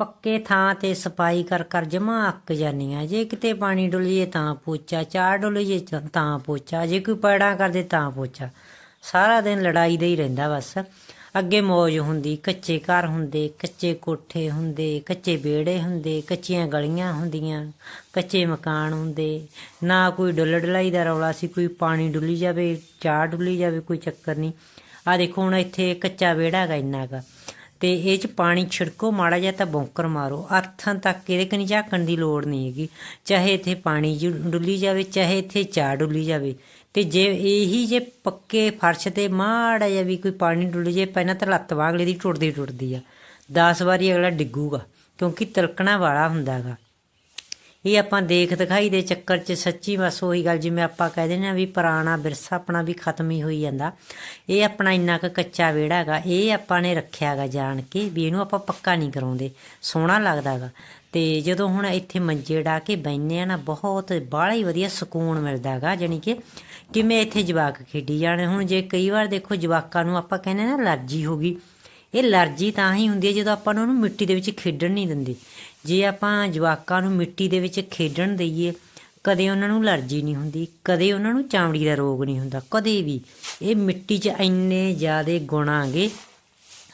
ਪੱਕੇ ਥਾਂ ਤੇ ਸਫ਼ਾਈ ਕਰ ਕਰ ਜਮਾ ਅੱਕ ਜਾਨੀਆਂ ਜੇ ਕਿਤੇ ਪਾਣੀ ਡੁੱਲੀਏ ਤਾਂ ਪੋਚਾ ਚਾਰ ਡੁੱਲੀਏ ਤਾਂ- ਪੋਚਾ, ਜੇ ਕੋਈ ਪੈੜਾਂ ਕਰਦੇ ਤਾਂ ਪੋਚਾ। ਸਾਰਾ ਦਿਨ ਲੜਾਈ ਦਾ ਹੀ ਰਹਿੰਦਾ ਬਸ। ਅੱਗੇ ਮੌਜ ਹੁੰਦੀ, ਕੱਚੇ ਘਰ ਹੁੰਦੇ, ਕੱਚੇ ਕੋਠੇ ਹੁੰਦੇ, ਕੱਚੇ ਵਿਹੜੇ ਹੁੰਦੇ, ਕੱਚੀਆਂ ਗਲੀਆਂ ਹੁੰਦੀਆਂ, ਕੱਚੇ ਮਕਾਨ ਹੁੰਦੇ। ਨਾ ਕੋਈ ਡੁੱਲ ਡੁਲਾਈ ਦਾ ਰੌਲਾ ਸੀ, ਕੋਈ ਪਾਣੀ ਡੁੱਲੀ ਜਾਵੇ, ਚਾਹ ਡੁੱਲੀ ਜਾਵੇ, ਕੋਈ ਚੱਕਰ ਨਹੀਂ ਆ ਦੇਖੋ ਹੁਣ ਇੱਥੇ ਕੱਚਾ ਵਿਹੜਾ ਹੈਗਾ ਇੰਨਾ ਗਾ ਤੇ ਇਹ ਚ ਪਾਣੀ ਛਿੜਕੋ, ਮਾੜਾ ਜਿਹਾ ਤਾਂ ਬੌਂਕਰ ਮਾਰੋ। ਹੱਥਾਂ ਤੱਕ ਇਹਦੇ ਕਨੀ ਝਾਕਣ ਦੀ ਲੋੜ ਨਹੀਂ ਹੈਗੀ। ਚਾਹੇ ਇੱਥੇ ਪਾਣੀ ਜੁ- ਡੁੱਲੀ ਜਾਵੇ, ਚਾਹੇ ਇੱਥੇ ਚਾਹ ਡੁੱਲੀ ਜਾਵੇ। ਤੇ ਜੇ ਇਹੀ ਜੇ ਪੱਕੇ ਫਰਸ਼ ਤੇ ਮਾੜਾ ਜਿਹਾ ਵੀ ਕੋਈ ਪਾਣੀ ਡੁੱਲ ਜੇ, ਪਹਿਲਾਂ ਤਾਂ ਲੱਤ ਵਾਂਗਲੇ ਦੀ ਟੁੱਟਦੀ ਟੁੱਟਦੀ ਆ। 10 ਵਾਰੀ ਅਗਲਾ ਡਿੱਗੂਗਾ, ਕਿਉਂਕਿ ਤਲਕਣਾ ਵਾਲਾ ਹੁੰਦਾਗਾ ਇਹ ਆਪਾਂ ਦੇਖ ਦਿਖਾਈ ਦੇ ਚੱਕਰ 'ਚ ਸੱਚੀ ਬਸ ਉਹੀ ਗੱਲ ਜਿਵੇਂ ਆਪਾਂ ਕਹਿ ਦਿੰਦੇ ਆ ਵੀ ਪੁਰਾਣਾ ਵਿਰਸਾ ਆਪਣਾ ਵੀ ਖਤਮ ਹੀ ਹੋਈ ਜਾਂਦਾ। ਇਹ ਆਪਣਾ ਇੰਨਾ ਕੁ ਕੱਚਾ ਵਿਹੜਾ ਹੈਗਾ, ਇਹ ਆਪਾਂ ਨੇ ਰੱਖਿਆਗਾ ਜਾਣ ਕੇ ਵੀ ਇਹਨੂੰ ਆਪਾਂ ਪੱਕਾ ਨਹੀਂ ਕਰਾਉਂਦੇ, ਸੋਹਣਾ ਲੱਗਦਾਗਾ ਤੇ ਜਦੋਂ ਹੁਣ ਇੱਥੇ ਮੰਜੇ ਡਾ ਕੇ ਬੈਠਨੇ ਆ ਨਾ, ਬਹੁਤ ਬਾਹਲਾ ਹੀ ਵਧੀਆ ਸਕੂਨ ਮਿਲਦਾਗਾ ਜਾਣੀ ਕਿ ਕਿਵੇਂ ਇੱਥੇ ਜਵਾਕ ਖੇਡੀ ਜਾਣੇ। ਹੁਣ ਜੇ ਕਈ ਵਾਰ ਦੇਖੋ ਜਵਾਕਾਂ ਨੂੰ ਆਪਾਂ ਕਹਿੰਦੇ ਨਾ ਅਲਰਜੀ ਹੋ ਗਈ ਇਹ ਅਲਰਜੀ ਤਾਂ ਹੀ ਹੁੰਦੀ ਹੈ ਜਦੋਂ ਆਪਾਂ ਉਹਨੂੰ ਮਿੱਟੀ ਦੇ ਵਿੱਚ ਖੇਡਣ ਨਹੀਂ ਦਿੰਦੇ। ਜੇ ਆਪਾਂ ਜਵਾਕਾਂ ਨੂੰ ਮਿੱਟੀ ਦੇ ਵਿੱਚ ਖੇਡਣ ਦਈਏ, ਕਦੇ ਉਹਨਾਂ ਨੂੰ ਅਲਰਜੀ ਨਹੀਂ ਹੁੰਦੀ, ਕਦੇ ਉਹਨਾਂ ਨੂੰ ਚਾਮੜੀ ਦਾ ਰੋਗ ਨਹੀਂ ਹੁੰਦਾ, ਕਦੇ ਵੀ। ਇਹ ਮਿੱਟੀ 'ਚ ਇੰਨੇ ਜ਼ਿਆਦਾ ਗੁਣ ਆਗੇ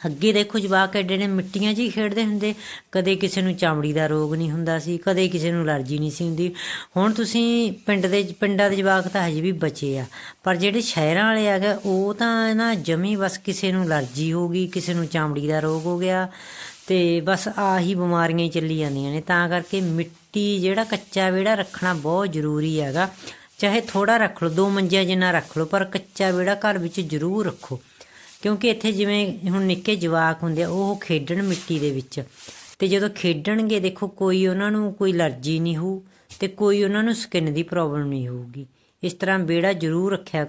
ਅੱਗੇ ਦੇਖੋ ਜਵਾਕ ਐਡੇ ਨੇ ਮਿੱਟੀਆਂ 'ਚ ਹੀ ਖੇਡਦੇ ਹੁੰਦੇ, ਕਦੇ ਕਿਸੇ ਨੂੰ ਚਾਮੜੀ ਦਾ ਰੋਗ ਨਹੀਂ ਹੁੰਦਾ ਸੀ, ਕਦੇ ਕਿਸੇ ਨੂੰ ਅਲਰਜੀ ਨਹੀਂ ਸੀ ਹੁੰਦੀ। ਹੁਣ ਤੁਸੀਂ ਪਿੰਡ ਦੇ, ਪਿੰਡਾਂ ਦੇ ਜਵਾਕ ਤਾਂ ਹਜੇ ਵੀ ਬਚੇ ਆ, ਪਰ ਜਿਹੜੇ ਸ਼ਹਿਰਾਂ ਵਾਲੇ ਆ ਗਏ ਉਹ ਤਾਂ ਨਾ ਜਮੀ ਬਸ ਕਿਸੇ ਨੂੰ ਅਲਰਜੀ ਹੋ ਗਈ, ਕਿਸੇ ਨੂੰ ਚਾਮੜੀ ਦਾ ਰੋਗ ਹੋ ਗਿਆ, ਤੇ ਬਸ ਆਹੀ ਬਿਮਾਰੀਆਂ ਹੀ ਚੱਲੀ ਜਾਂਦੀਆਂ ਨੇ। ਤਾਂ ਕਰਕੇ ਮਿੱਟੀ ਜਿਹੜਾ ਕੱਚਾ ਵਿਹੜਾ ਰੱਖਣਾ ਬਹੁਤ ਜ਼ਰੂਰੀ ਹੈਗਾ। ਚਾਹੇ ਥੋੜਾ ਰੱਖ ਲਓ, ਦੋ ਮੰਜਿਆਂ ਜਿੰਨਾ ਰੱਖ ਲਓ, ਪਰ ਕੱਚਾ ਵਿਹੜਾ ਘਰ ਵਿੱਚ ਜ਼ਰੂਰ ਰੱਖੋ। ਕਿਉਂਕਿ ਇੱਥੇ ਜਿਵੇਂ ਹੁਣ ਨਿੱਕੇ ਜਵਾਕ ਹੁੰਦੇ ਆ, ਉਹ ਖੇਡਣ ਮਿੱਟੀ ਦੇ ਵਿੱਚ। ਤੇ ਜਦੋਂ ਖੇਡਣਗੇ, ਦੇਖੋ, ਕੋਈ ਉਹਨਾਂ ਨੂੰ ਕੋਈ ਅਲਰਜੀ ਨਹੀਂ ਹੋਊ ਤੇ ਕੋਈ ਉਹਨਾਂ ਨੂੰ ਸਕਿਨ ਦੀ ਪ੍ਰੋਬਲਮ ਨਹੀਂ ਹੋਊਗੀ। ਇਸ ਤਰ੍ਹਾਂ ਵਿਹੜਾ ਜ਼ਰੂਰ ਰੱਖਿਆ